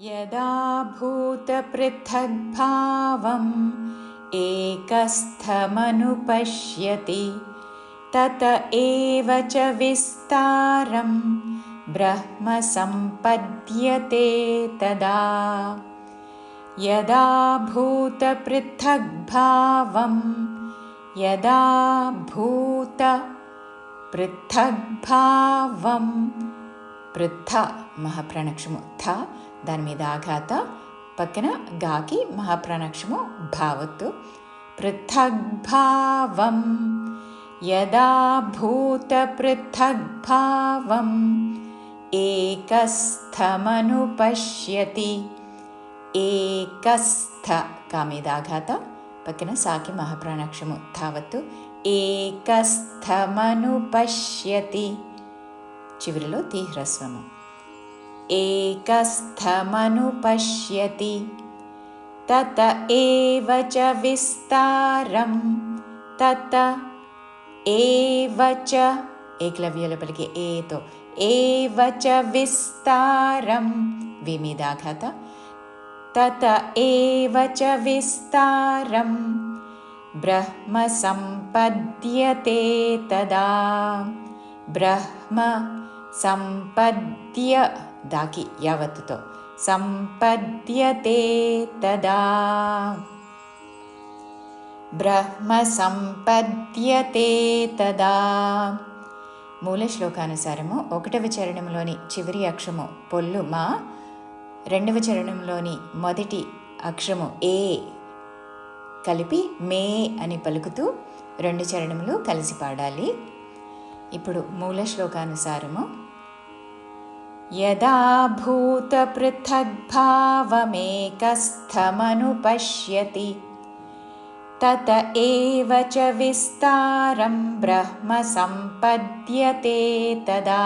यदा भूतपृथग्भावम् एकस्थमनुपश्यति तत एव च विस्तारं ब्रह्म सम्पद्यते तदा। यदा भूतपृथग्भावं यदा भूतपृथग्भावं पृथ महाप्रणक्षमु देदाघात पक्क गाकी महाप्रणक्षमु धावतु पृथग् भावं यदा भूतपृथग् भावम् एकस्थमनुपश्यति। एकस्थ कामीदाघाता पक साकि महाप्रणक्षमुत् एकस्थमनुपश्यति। చివరిలో తీహ్రస్వము एकस्थमनुपश्यति तत एव च विस्तारं तत एव च एकलव्यलपलिके एतो एव च विस्तारं विमिदाघात तत एव च विस्तारं ब्रह्म सम्पद्यते तदा బ్రహ్మ సంపద్య దాకి యావత్తుతో సంపద్యతే తదా బ్రహ్మ సంపద్యతే తదా మూల శ్లోకానుసారము ఒకటవ చరణంలోని చివరి అక్షరము పొల్లు మా రెండవ చరణంలోని మొదటి అక్షరము ఏ కలిపి మే అని పలుకుతూ రెండు చరణములు కలిసి పాడాలి ఇప్పుడు మూల శ్లోకానుసారము यदा भूतपृथग्भावमेकस्थमनुपश्यति तत एव च विस्तारं ब्रह्म सम्पद्यते तदा